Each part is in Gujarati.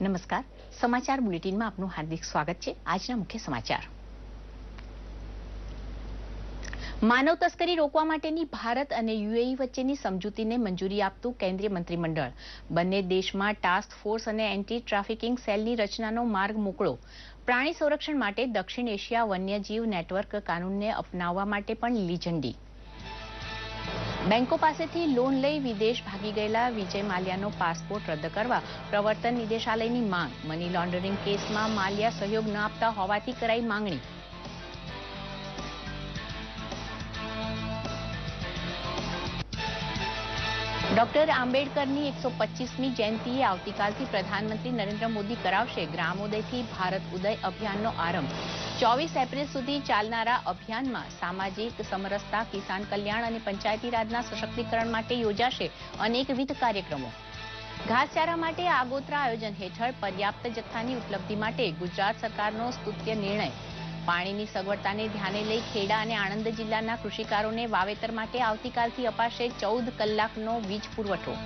નમસ્કાર. સમાચાર બુલેટિનમાં આપનું હાર્દિક સ્વાગત છે. આજના મુખ્ય સમાચાર. માનવ તસ્કરી રોકવા માટેની ભારત અને યુએઈ વચ્ચેની સમજૂતીને મંજૂરી આપતું કેન્દ્રીય મંત્રીમંડળ. બંને દેશમાં ટાસ્ક ફોર્સ અને એન્ટી ટ્રાફિકિંગ સેલની રચનાનો માર્ગ મોકળો. પ્રાણી સંરક્ષણ માટે દક્ષિણ એશિયા વન્યજીવ નેટવર્ક કાનૂનને અપનાવવા માટે પણ લીલી ઝંડી બેંકો પાસેથી લોન લઈ વિદેશ ભાગી ગયેલા વિજય માલ્યાનો પાસપોર્ટ રદ કરવા પ્રવર્તન નિદેશાલયની માંગ. મની લોન્ડરિંગ કેસમાં માલ્યા સહયોગ ન આપતા હોવાથી કરાઈ માંગણી. ડોક્ટર આંબેડકરની એકસો પચીસમી જયંતિએ આવતીકાલથી પ્રધાનમંત્રી નરેન્દ્ર મોદી કરાવશે. ગ્રામોદયથી ભારત ઉદય અભિયાનનો આરંભ. ચોવીસ એપ્રિલ સુધી ચાલનારા અભિયાનમાં સામાજિક સમરસતા, કિસાન કલ્યાણ અને પંચાયતી રાજના સશક્તિકરણ માટે યોજાશે અનેકવિધ કાર્યક્રમો. ઘાસચારા માટે આગોતરા આયોજન હેઠળ પર્યાપ્ત જથ્થાની ઉપલબ્ધિ માટે ગુજરાત સરકારનો સ્તુત્ય નિર્ણય. પાણીની સગવડતાને ધ્યાને લઈ ખેડા અને આણંદ જિલ્લાના કૃષિકારોને વાવેતર માટે આવતીકાલથી અપાશે ચૌદ કલાકનો વીજ પુરવઠો.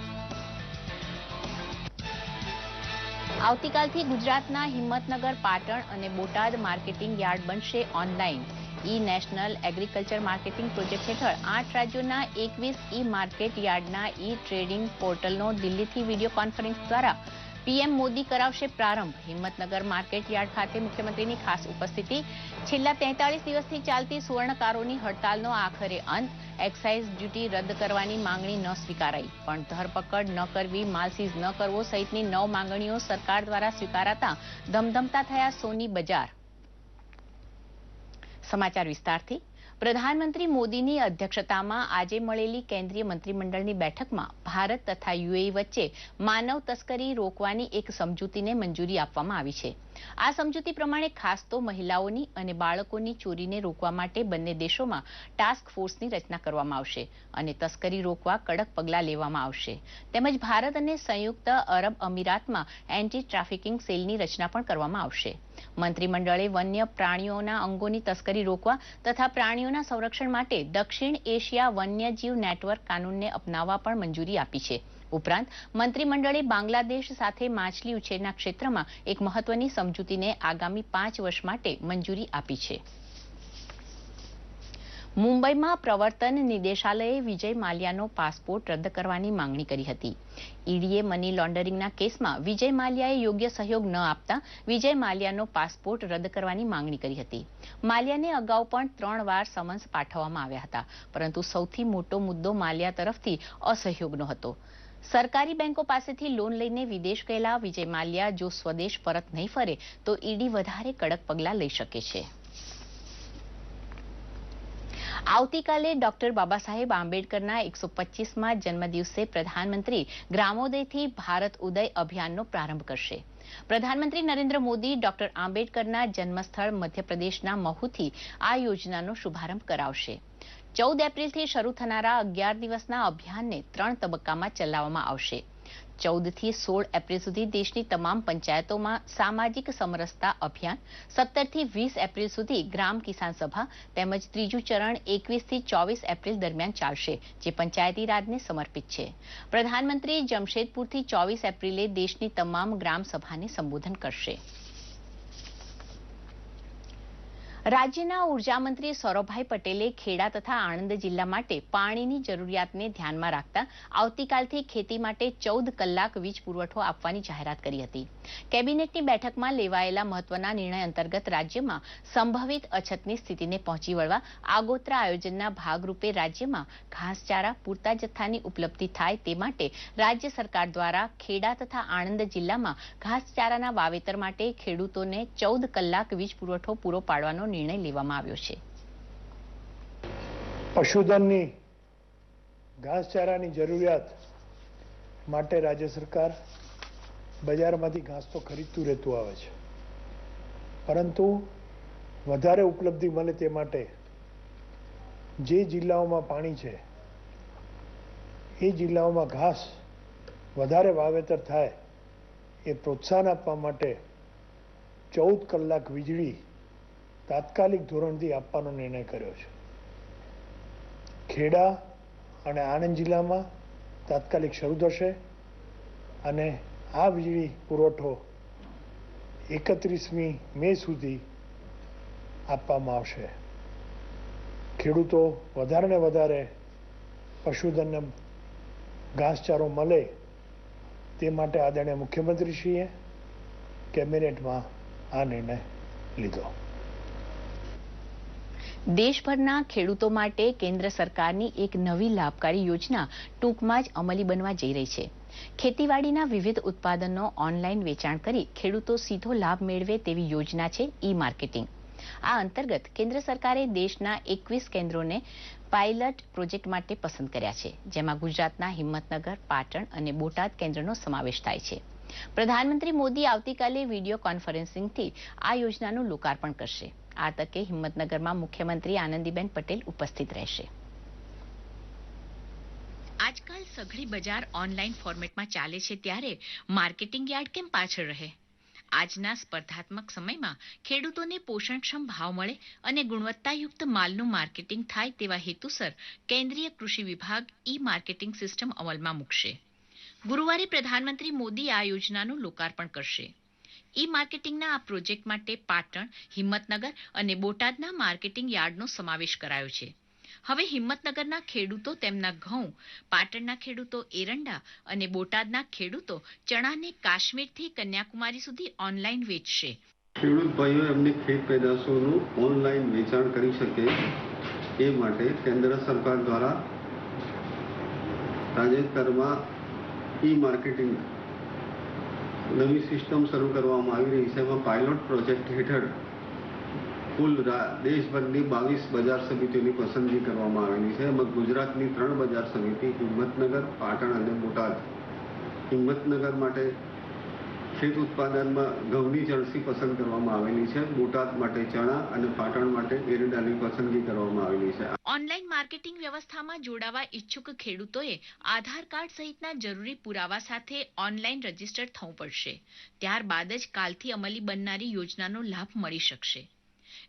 આવતીકાલથી ગુજરાતના હિંમતનગર, પાટણ અને બોટાદ માર્કેટિંગ યાર્ડ બનશે online. E national agriculture marketing project હેઠળ આઠ રાજ્યોના એકવીસ ઈ માર્કેટ યાર્ડના ઈ ટ્રેડિંગ પોર્ટલનો દિલ્હીથી વીડિયો કોન્ફરન્સ દ્વારા પીએમ મોદી કરાવશે પ્રારંભ. હિંમતનગર માર્કેટ યાર્ડ ખાતે મુખ્યમંત્રીની ખાસ ઉપસ્થિતિ. છેલ્લા તેતાળીસ દિવસથી ચાલતી સુવર્ણકારોની હડતાલનો આખરે અંત. એક્સાઇઝ ડ્યુટી રદ કરવાની માંગણી ન સ્વીકારાઈ. પણ ધરપકડ ન કરવી, માલસીઝ ન કરવો સહિતની નવ માંગણીઓ સરકાર દ્વારા સ્વીકારાતા ધમધમતા થયા સોની બજાર. સમાચાર વિસ્તારથી પ્રધાનમંત્રી મોદીની અધ્યક્ષતામાં આજે મળેલી કેન્દ્રીય મંત્રીમંડળની બેઠકમાં ભારત તથા યુએઈ વચ્ચે માનવ તસ્કરી રોકવાની એક સમજૂતીને મંજૂરી આપવામાં આવી છે. આ સમજૂતી પ્રમાણે ખાસ તો મહિલાઓની અને બાળકોની ચોરીને રોકવા માટે બંને દેશોમાં ટાસ્ક ફોર્સની રચના કરવામાં આવશે અને તસ્કરી રોકવા કડક પગલાં લેવામાં આવશે. તેમજ ભારત અને સંયુક્ત અરબ અમીરાતમાં એન્ટી ટ્રાફિકિંગ સેલની રચના પણ કરવામાં આવશે. મંત્રીમંડળે વન્ય પ્રાણીઓના અંગોની તસ્કરી રોકવા તથા પ્રાણીઓના સંરક્ષણ માટે દક્ષિણ એશિયા વન્યજીવ નેટવર્ક કાનૂનને અપનાવવા પણ મંજૂરી આપી છે. ઉપરાંત મંત્રીમંડળે બાંગ્લાદેશ સાથે માછલી ઉછેરના ક્ષેત્રમાં એક મહત્વની સમજૂતીને આગામી પાંચ વર્ષ માટે મંજૂરી આપી છે. મુંબઈમાં પ્રવર્તન નિદેશાલયે વિજય માલ્યાનો પાસપોર્ટ રદ કરવાની માંગણી કરી હતી. ઈડીએ મની લોન્ડરિંગના કેસમાં વિજય માલ્યાએ યોગ્ય સહયોગ ન આપતા વિજય માલ્યાનો પાસપોર્ટ રદ કરવાની માંગણી કરી હતી. માલ્યાને અગાઉ પણ ત્રણ વાર સમન્સ પાઠવવામાં આવ્યા હતા, પરંતુ સૌથી મોટો મુદ્દો માલ્યા તરફથી અસહયોગનો હતો. સરકારી બેંકો પાસેથી લોન લઈને વિદેશ ગયેલા વિજય માલ્યા જો સ્વદેશ પરત નહીં ફરે, તો ઈડી વધારે કડક પગલાં લઈ શકે છે. આવતીકાલે ડોક્ટર બાબા સાહેબ આંબેડકરના એકસો પચીસમાં જન્મદિવસે પ્રધાનમંત્રી ગ્રામોદયથી ભારત ઉદય અભિયાનનો પ્રારંભ કરશે. પ્રધાનમંત્રી નરેન્દ્ર મોદી ડોક્ટર આંબેડકરના જન્મસ્થળ મધ્યપ્રદેશના મહુથી આ યોજનાનો શુભારંભ કરાવશે. ચૌદ એપ્રિલથી શરૂ થનારા અગિયાર દિવસના અભિયાનને ત્રણ તબક્કામાં ચલાવવામાં આવશે. ચૌદથી સોળ એપ્રિલ સુધી દેશની તમામ પંચાયતોમાં સામાજિક સમરસતા અભિયાન સત્તરથી વીસ એપ્રિલ સુધી ગ્રામ કિસાન સભા તેમજ ત્રીજું ચરણ એકવીસથી ચોવીસ એપ્રિલ દરમિયાન ચાલશે, જે પંચાયતી રાજને સમર્પિત છે. પ્રધાનમંત્રી જમશેદપુરથી ચોવીસ એપ્રિલે દેશની તમામ ગ્રામ સભાને સંબોધન કરશે. રાજ્યના ઊર્જા મંત્રી સૌરભભાઈ પટેલે ખેડા તથા આણંદ જિલ્લા માટે પાણીની જરૂરિયાતને ધ્યાનમાં રાખતા આવતીકાલથી ખેતી માટે ચૌદ કલાક વીજ પુરવઠો આપવાની જાહેરાત કરી હતી. કેબિનેટની બેઠકમાં લેવાયેલા મહત્વના નિર્ણય અંતર્ગત રાજ્યમાં સંભવિત અછતની સ્થિતિને પહોંચી વળવા આગોતરા આયોજનના ભાગરૂપે રાજ્યમાં ઘાસચારા, પૂરતા જથ્થાની ઉપલબ્ધિ થાય તે માટે રાજ્ય સરકાર દ્વારા ખેડા તથા આણંદ જિલ્લામાં ઘાસચારાના વાવેતર માટે ખેડૂતોને ચૌદ કલાક વીજ પુરવઠો પૂરો પાડવાનો નિર્ણય લેવામાં આવ્યો છે. પશુધનની ઘાસચારાની જરૂરિયાત માટે રાજ્ય સરકાર બજારમાંથી ઘાસ તો ખરીદતું રહેતું આવે છે. પરંતુ વધારે ઉપલબ્ધિ મળે તે માટે જે જિલ્લાઓમાં પાણી છે, એ જિલ્લાઓમાં ઘાસ વધારે વાવેતર થાય એ પ્રોત્સાહન આપવા માટે ચૌદ કલાક વીજળી તાત્કાલિક ધોરણથી આપવાનો નિર્ણય કર્યો છે. ખેડા અને આણંદ જિલ્લામાં તાત્કાલિક શરૂ થશે અને આ વીજળી પુરવઠો એકત્રીસમી મે સુધી આપવામાં આવશે. ખેડૂતો વધારે ને વધારે પશુધનને ઘાસચારો મળે તે માટે આદરણીય મુખ્યમંત્રીશ્રીએ કેબિનેટમાં આ નિર્ણય લીધો. દેશભરના ખેડૂતો માટે કેન્દ્ર સરકારની એક નવી લાભકારી યોજના ટૂંકમાં જ અમલી બનવા જઈ રહી છે. ખેતીવાડીના વિવિધ ઉત્પાદનો ઓનલાઈન વેચાણ કરી ખેડૂતો સીધો લાભ મેળવે તેવી યોજના છે ઈ માર્કેટિંગ આ અંતર્ગત કેન્દ્ર સરકારે દેશના એકવીસ કેન્દ્રોને પાયલટ પ્રોજેક્ટ માટે પસંદ કર્યા છે, જેમાં ગુજરાતના હિંમતનગર, પાટણ અને બોટાદ કેન્દ્રનો સમાવેશ થાય છે. પ્રધાનમંત્રી મોદી આવતીકાલે વીડિયો કોન્ફરન્સિંગથી આ યોજનાનું લોકાર્પણ કરશે. આ તકે હિંમતનગરમાં મુખ્યમંત્રી આનંદીબેન પટેલ ઉપસ્થિત રહેશે. આજકાલ સઘળી બજાર ઓનલાઈન ફોર્મેટમાં ચાલે છે ત્યારે માર્કેટિંગ યાર્ડ કેમ પાછળ રહે? આજના સ્પર્ધાત્મક સમયમાં ખેડૂતોને પોષણક્ષમ ભાવ મળે અને ગુણવત્તાયુક્ત માલનું માર્કેટિંગ થાય તેવા હેતુસર કેન્દ્રીય કૃષિ વિભાગ ઈ માર્કેટિંગ સિસ્ટમ અમલમાં મૂકશે. ગુરુવારે પ્રધાનમંત્રી મોદી આ યોજનાનું લોકાર્પણ કરશે. ઈ માર્કેટિંગના આ પ્રોજેક્ટ માટે પાટણ, હિંમતનગર અને બોટાદના માર્કેટિંગ યાર્ડનો સમાવેશ કરાયો છે. હવે હિંમતનગરના ખેડૂતો તેમના ઘઉં, પાટણના ખેડૂતો એરંડા અને બોટાદના ખેડૂતો ચણાને કાશ્મીરથી કન્યાકુમારી સુધી ઓનલાઈન વેચશે. ખેડૂત ભાઈઓ, એમની ખેત પેદાશોનું ઓનલાઈન વેચાણ કરી શકે એ માટે કેન્દ્ર સરકાર દ્વારા તાજેતરમાં ઈ માર્કેટિંગ નવી સિસ્ટમ શરૂ કરવામાં આવી રહી છે. એમાં પાયલોટ પ્રોજેક્ટ હેઠળ કુલ દેશભરની બાવીસ બજાર સમિતિઓની પસંદગી કરવામાં આવેલી છે. એમાં ગુજરાતની ત્રણ બજાર સમિતિ, હિંમતનગર, પાટણ અને બોટાદ. હિંમતનગર માટે ખેત ઉત્પાદનમાં ઘઉંની જળસી પસંદ કરવામાં આવેલી છે, બોટાદ માટે ચણા અને પાટણ માટે એરંડાની પસંદગી કરવામાં આવેલી છે. ઓનલાઈન માર્કેટિંગ વ્યવસ્થામાં જોડાવા ઈચ્છુક ખેડૂતોએ આધાર કાર્ડ સહિતના જરૂરી પુરાવા સાથે ઓનલાઈન રજિસ્ટર થવું પડશે. ત્યારબાદ જ કાલથી અમલી બનનારી યોજનાનો લાભ મળી શકશે.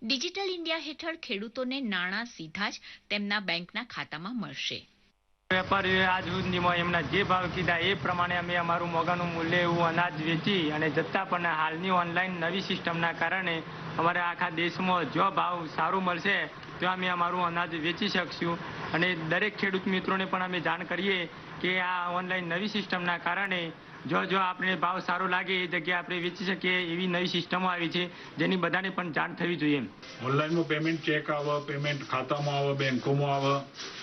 ડિજિટલ ઇન્ડિયા હેઠળ ખેડૂતોને નાણાં સીધા જ તેમના બેંકના ખાતામાં મળશે. વેપારીઓએ આજ સુધીમાં એમના જે ભાવ કીધા એ પ્રમાણે અમે અમારું મોગાનું મૂલ્ય એવું અનાજ વેચી અને જથ્થા પણ હાલની ઓનલાઈન નવી સિસ્ટમના કારણે અમારે આખા દેશમાં જો ભાવ સારું મળશે, તો અમે અમારું અનાજ વેચી શકશું. અને દરેક ખેડૂત મિત્રોને પણ અમે જાણ કરીએ કે આ ઓનલાઈન નવી સિસ્ટમના કારણે જો જો આપણે ભાવ સારો લાગે એ જગ્યાએ આપણે વેચી શકીએ એવી નવી સિસ્ટમો આવી છે જેની બધાને પણ જાણ થવી જોઈએ ઓનલાઈનમાં પેમેન્ટ ચેક આવે પેમેન્ટ ખાતામાં આવે બેંકોમાં આવે.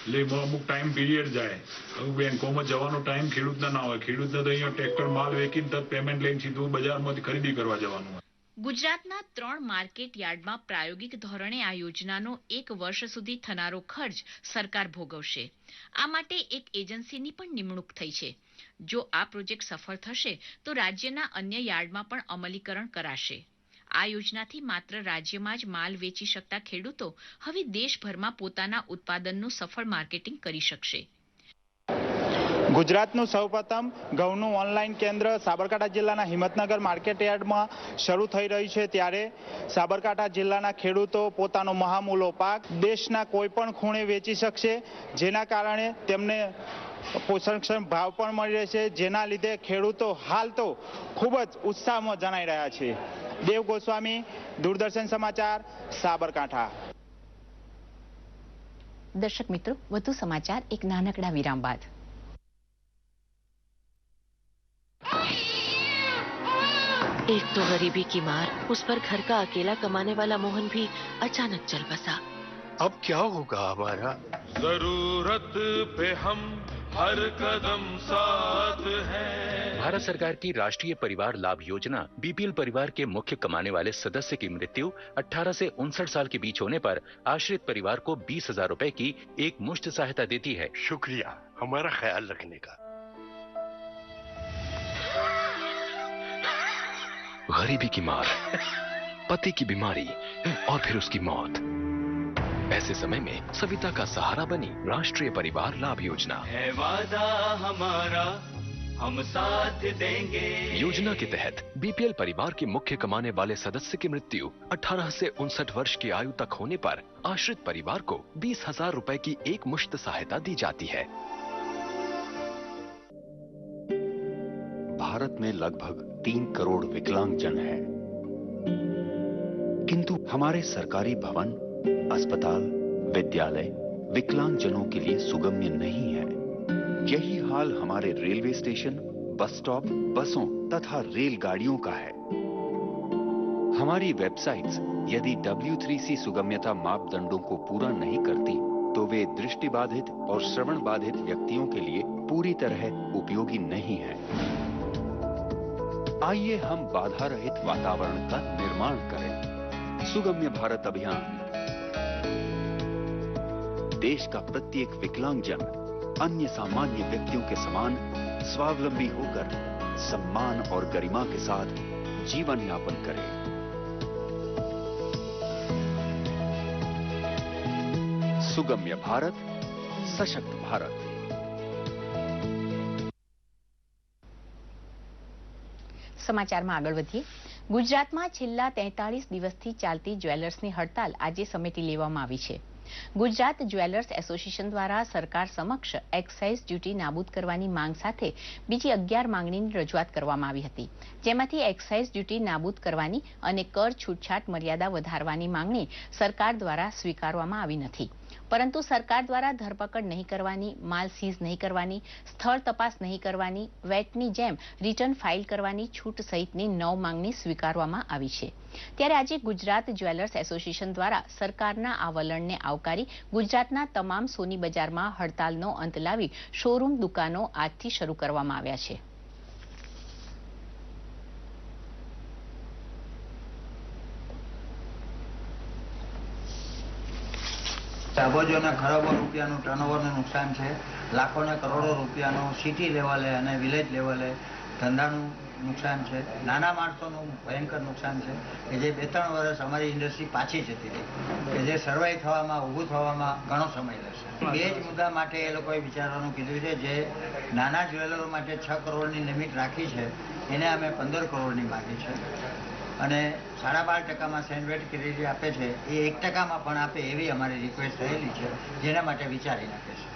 એટલે અમુક ટાઈમ પીરિયડ જાય. હવે બેંકોમાં જવાનો ટાઈમ ખેડૂતને ના હોય. ખેડૂતને તો અહીંયા ટ્રેક્ટર માલ વેચીને તરત પેમેન્ટ લઈને સીધું બજારમાંથી ખરીદી કરવા જવાનું હોય. ગુજરાતના ત્રણ માર્કેટ યાર્ડમાં પ્રાયોગિક ધોરણે આ યોજનાનો એક વર્ષ સુધી થનારો ખર્ચ સરકાર ભોગવશે. આ માટે એક એજન્સીની પણ નિમણૂક થઈ છે. જો આ પ્રોજેક્ટ સફળ થશે, તો રાજ્યના અન્ય યાર્ડમાં પણ અમલીકરણ કરાશે. આ યોજનાથી માત્ર રાજ્યમાં જ માલ વેચી શકતા ખેડૂતો હવે દેશભરમાં પોતાના ઉત્પાદનનું સફળ માર્કેટિંગ કરી શકશે. ગુજરાતનું સૌપ્રથમ ઘઉંનું ઓનલાઈન કેન્દ્ર સાબરકાંઠા જિલ્લાના હિંમતનગર માર્કેટ યાર્ડમાં શરૂ થઈ રહ્યું છે. ત્યારે સાબરકાંઠા જિલ્લાના ખેડૂતો પોતાનો મહામૂલો પાક દેશના કોઈ પણ ખૂણે વેચી શકશે, જેના કારણે તેમને પોષણક્ષમ ભાવ પણ મળી રહેશે જેના લીધે ખેડૂતો હાલ તો ખૂબ જ ઉત્સાહમાં જણાઈ રહ્યા છે દેવ ગોસ્વામી દૂરદર્શન સમાચાર સાબરકાંઠા દર્શક મિત્રો વધુ સમાચાર એક નાનકડા વિરામ બાદ एक तो गरीबी की मार उस पर घर का अकेला कमाने वाला मोहन भी अचानक चल बसा अब क्या होगा हमारा जरूरत पे हम हर कदम साथ हैं। भारत सरकार की राष्ट्रीय परिवार लाभ योजना बीपीएल परिवार के मुख्य कमाने वाले सदस्य की मृत्यु 18 से उनसठ साल के बीच होने पर आश्रित परिवार को बीस हज़ार रूपए की एक मुश्त सहायता देती है। शुक्रिया हमारा ख्याल रखने का। गरीबी की मार पति की बीमारी और फिर उसकी मौत। ऐसे समय में सविता का सहारा बनी राष्ट्रीय परिवार लाभ योजना। है वादा हमारा हम साथ देंगे। योजना के तहत बीपीएल परिवार के मुख्य कमाने वाले सदस्य की मृत्यु 18 से उनसठ वर्ष की आयु तक होने पर आश्रित परिवार को बीस हज़ार रूपए की एक मुश्त सहायता दी जाती है। भारत में लगभग तीन करोड़ विकलांग जन हैं। किंतु हमारे सरकारी भवन अस्पताल, विद्यालय, विकलांगजनों के लिए सुगम्य नहीं है। यही हाल हमारे रेलवे स्टेशन, बस स्टॉप, बसों तथा रेलगाड़ियों का है। हमारी वेबसाइट्स यदि W3C सुगम्यता मापदंडों को पूरा नहीं करती तो वे दृष्टि बाधित और श्रवण बाधित व्यक्तियों के लिए पूरी तरह उपयोगी नहीं है। आइए हम बाधा रहित वातावरण का निर्माण करें। सुगम्य भारत अभियान देश का प्रत्येक विकलांगजन अन्य सामान्य व्यक्तियों के समान स्वावलंबी होकर सम्मान और गरिमा के साथ जीवन यापन करे सुगम्य भारत सशक्त भारत સમાચારમાં આગળ વધીએ ગુજરાતમાં છેલ્લા તેતાળીસ દિવસથી ચાલતી જ્વેલર્સની હડતાલ આજે સમેટી લેવામાં આવી છે ગુજરાત જ્વેલર્સ એસોસિએશન દ્વારા સરકાર સમક્ષ એક્સાઇઝ ડ્યુટી નાબૂદ કરવાની માંગ સાથે બીજી અગિયાર માંગણીની રજૂઆત કરવામાં આવી હતી. જેમાંથી એક્સાઇઝ ડ્યુટી નાબૂદ કરવાની અને કર છૂટછાટ મર્યાદા વધારવાની માંગણી સરકાર દ્વારા સ્વીકારવામાં આવી નથી. પરંતુ સરકાર દ્વારા ધરપકડ નહીં કરવાની, માલ સીઝ નહીં કરવાની, સ્થળ તપાસ નહીં કરવાની, વેટની જેમ રિટર્ન ફાઇલ કરવાની છૂટ સહિતની નવ માંગણી સ્વીકારવામાં આવી છે. ત્યારે આજે ગુજરાત જ્વેલર્સ એસોસિએશન દ્વારા સરકારના આ વલણને આવકારી ગુજરાતના તમામ સોની બજારમાં હડતાલનો અંત લાવી શોરૂમ દુકાનો આજથી શરૂ કરવામાં આવ્યા છે. અને ખરબો રૂપિયાનું ટર્નઓવરનું નુકસાન છે. લાખો ને કરોડો રૂપિયાનું સિટી લેવલે અને વિલેજ લેવલે ધંધાનું નુકસાન છે. નાના માણસોનું ભયંકર નુકસાન છે કે જે બે ત્રણ વર્ષ અમારી ઇન્ડસ્ટ્રી પાછી જતી રહી. કે જે સર્વાઈ થવામાં, ઊભું થવામાં ઘણો સમય લેશે. બે જ મુદ્દા માટે એ લોકોએ વિચારવાનું કીધું છે જે નાના જ્વેલરો માટે છ કરોડની લિમિટ રાખી છે. એને અમે પંદર કરોડની માગી છે. અને સાડા બાર ટકામાં સેન્ડવેટ ક્રેડિટ આપે છે, એ એક ટકામાં પણ આપે એવી અમારી રિક્વેસ્ટ થયેલી છે, જેના માટે વિચારી નાખે છે.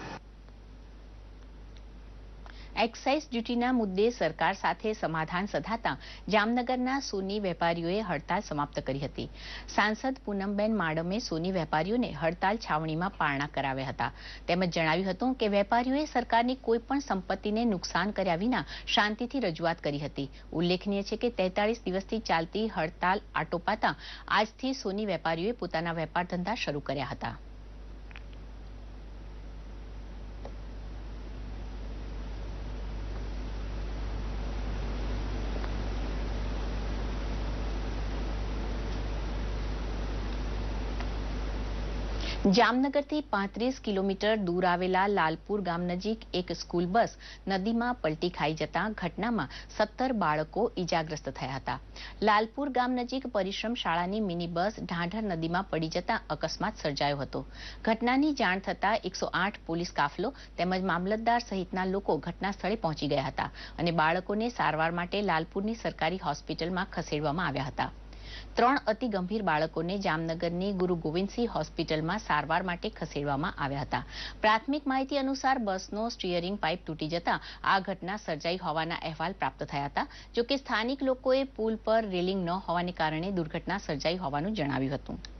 એક્સાઇઝ ડ્યુટીના મુદ્દે સરકાર સાથે સમાધાન સધાતા જામનગરના સોની વેપારીઓએ હડતાલ સમાપ્ત કરી હતી. સાંસદ પૂનમબેન માડમે સોની વેપારીઓને હડતાલ છાવણીમાં પારણા કરાવ્યા હતા. તેમજ જણાવ્યું હતું કે વેપારીઓએ સરકારની કોઈપણ સંપત્તિને નુકસાન કર્યા વિના શાંતિથી રજૂઆત કરી હતી. ઉલ્લેખનીય છે કે તેતાળીસ દિવસથી ચાલતી હડતાલ આટોપાતા આજથી સોની વેપારીઓએ પોતાના વેપાર ધંધા શરૂ કર્યા હતા. જામનગરથી પાંત્રીસ કિલોમીટર દૂર આવેલા લાલપુર ગામ નજીક એક સ્કૂલ બસ નદીમાં પલટી ખાઈ જતા ઘટનામાં સત્તર બાળકો ઈજાગ્રસ્ત થયા હતા. લાલપુર ગામ નજીક પરિશ્રમ શાળાની મિની બસ ઢાંઢર નદીમાં પડી જતા અકસ્માત સર્જાયો હતો. ઘટનાની જાણ થતાં એકસો આઠ પોલીસ કાફલો તેમજ મામલતદાર સહિતના લોકો ઘટના સ્થળે પહોંચી ગયા હતા અને બાળકોને સારવાર માટે લાલપુરની સરકારી હોસ્પિટલમાં ખસેડવામાં આવ્યા હતા. ત્રણ અતિ ગંભીર બાળકોને જામનગરની ગુરુ ગોવિંદસિંહ હોસ્પિટલમાં સારવાર માટે ખસેડવામાં આવ્યા હતા. પ્રાથમિક માહિતી અનુસાર બસનો સ્ટીયરિંગ પાઇપ તૂટી જતા આ ઘટના સર્જાઈ હોવાના અહેવાલ પ્રાપ્ત થયા હતા, જોકે સ્થાનિક લોકોએ પુલ પર રેલિંગ ન હોવાને કારણે દુર્ઘટના સર્જાઈ હોવાનું જણાવ્યું હતું.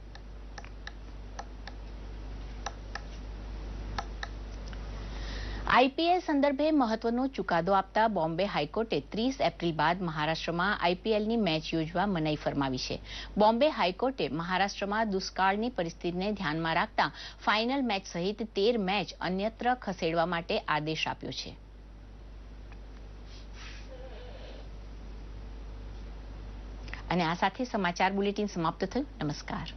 આઈપીએલ સંદર્ભે મહત્વનો ચુકાદો આપતા બોમ્બે હાઈકોર્ટે ત્રીસ એપ્રિલ બાદ મહારાષ્ટ્રમાં આઈપીએલની મેચ યોજવા મનાઈ ફરમાવી છે. બોમ્બે હાઈકોર્ટે મહારાષ્ટ્રમાં દુષ્કાળની પરિસ્થિતિને ધ્યાનમાં રાખતા ફાઇનલ મેચ સહિત તેર મેચ અન્યત્ર ખસેડવા માટે આદેશ આપ્યો છે. અને આ સાથે સમાચાર બુલેટિન સમાપ્ત થયું. નમસ્કાર.